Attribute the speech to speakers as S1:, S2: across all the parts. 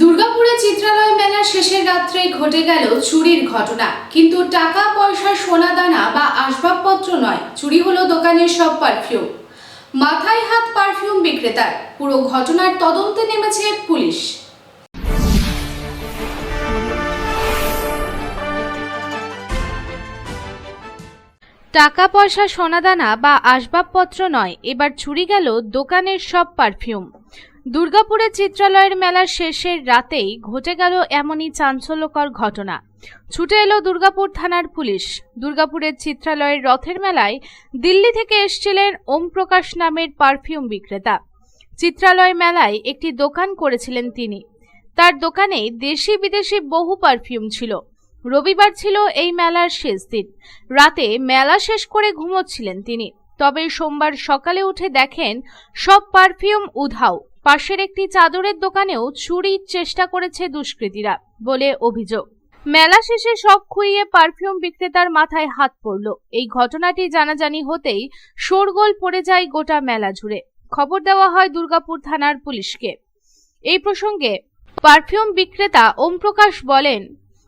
S1: দুর্গাপুরে চিত্রালয় মেলার শেষের রাত্রে ঘটে গেল চুরির ঘটনা। কিন্তু টাকা, পয়সা সোনা দানা বা আসবাবপত্র নয়, চুরি হলো দোকানের সব পারফিউম মাথায় হাত পারফিউম বিক্রেতার, পুরো ঘটনার তদন্তে নেমেছে পুলিশ। টাকা, পয়সা, সোনাদানা বা আসবাবপত্র নয়, এবার চুরি গেল দোকানের সব পারফিউম দুর্গাপুরের চিত্রালয়ের মেলার শেষের রাতেই ঘটে গেল এমনই চাঞ্চল্যকর ঘটনা। ছুটে এলো দুর্গাপুর থানার পুলিশ। দুর্গাপুরের চিত্রালয়ের রথের মেলায় দিল্লি থেকে এসছিলেন ওম প্রকাশ নামের পারফিউম বিক্রেতা। চিত্রালয় মেলায় একটি দোকান করেছিলেন তিনি। তার দোকানে দেশি বিদেশি বহু পারফিউম ছিল। রবিবার ছিল এই মেলার শেষ দিন। রাতে মেলা শেষ করে ঘুমোচ্ছিলেন তিনি। তবে সোমবার সকালে উঠে দেখেন, সব পারফিউম উধাও। পাশের একটি চাদরের দোকানেও চুরির চেষ্টা করেছে দুষ্কৃতীরা বলে অভিযোগ। মেলা শেষে সব খুইয়ে পারফিউম বিক্রেতার মাথায় হাত পড়ল। এই ঘটনাটি জানাজানি হতেই শোরগোল পড়ে যায় গোটা মেলা জুড়ে। খবর দেওয়া হয় দুর্গাপুর থানার পুলিশকে। এই প্রসঙ্গে পারফিউম বিক্রেতা ওমপ্রকাশ বলেন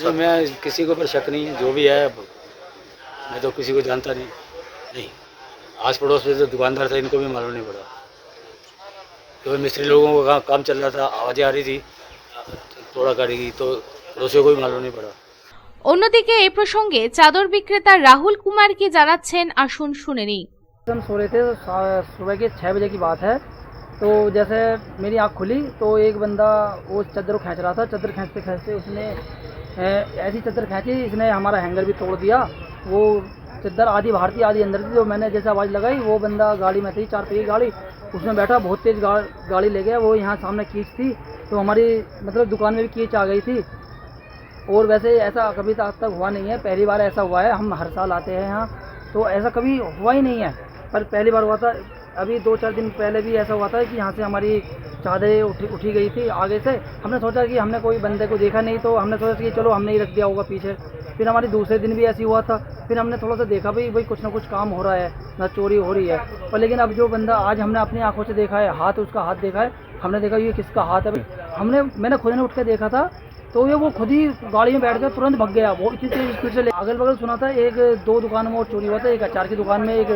S2: नहीं मैं किसी के ऊपर शक नहीं है जो भी है मैं तो किसी को जानता नहीं नहीं आस पड़ोस में जो दुकानदार था इनको भी मालूम नहीं पड़ा तो मिस्त्री लोगों का काम- काम चल रहा था आवाज़ें आ रही थी थोड़ा गाड़ी की तो पड़ोसियों को भी मालूम नहीं पड़ा
S1: অন্যদিকে এ প্রসঙ্গে চাদর বিক্রেতা রাহুল কুমার কি জানাচ্ছেন আসুন শুনে নিই
S3: हम सो रहे थे तो सा- सुबह के छः बजे की बात है तो जैसे मेरी आँख खुली तो एक बंदा वो चादर को खींच रहा था चादर खींचते खींचते उसने ए, ऐसी चादर खींची इसने हमारा हैंगर भी तोड़ दिया। वो चादर आधी बाहर थी आधी अंदर थी तो मैंने जैसे आवाज़ लगाई वो बंदा गाड़ी में थी चार पहिए गाड़ी उसमें बैठा बहुत तेज़ गा, गाड़ी ले गया वो यहाँ सामने कीच थी तो हमारी मतलब दुकान में भी कीच आ गई थी। और वैसे ऐसा कभी आज तक हुआ नहीं है पहली बार ऐसा हुआ है हम हर साल आते हैं यहाँ तो ऐसा कभी हुआ ही नहीं है पर पहली बार हुआ था अभी दो चार दिन पहले भी ऐसा हुआ था कि यहाँ से हमारी चादरें उठी उठी गई थी आगे से। हमने सोचा कि हमने कोई बंदे को देखा नहीं तो हमने सोचा कि चलो हमने ही रख दिया होगा पीछे। फिर हमारी दूसरे दिन भी ऐसी हुआ था। फिर हमने थोड़ा सा देखा, भाई भाई, कुछ ना कुछ काम हो रहा है, ना चोरी हो रही है। पर लेकिन अब जो बंदा आज हमने अपनी आँखों से देखा है, हाथ उसका हाथ देखा है, हमने देखा ये किसका हाथ है हमने, मैंने खुद ने उठ के देखा था तो ये वो खुद ही गाड़ी में बैठ कर तुरंत भग गया। वो इतनी तेज स्पीड से अगल बगल सुना था, एक दो दुकान में और चोरी हुआ था, एक अचार की दुकान में एक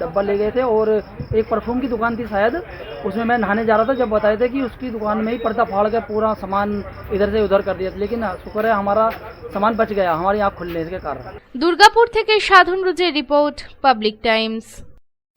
S3: डब्बा ले गए थे और एक परफ्यूम की दुकान थी शायद। उसमें मैं नहाने जा रहा था, जब बताए थे कि उसकी दुकान में ही पर्दा फाड़ कर पूरा सामान इधर से उधर कर दिया लेकिन हाँ, शुक्र है हमारा सामान बच गया, हमारी आँख खुलने के कारण।
S1: दुर्गापुर थे साधन रुजे रिपोर्ट पब्लिक टाइम्स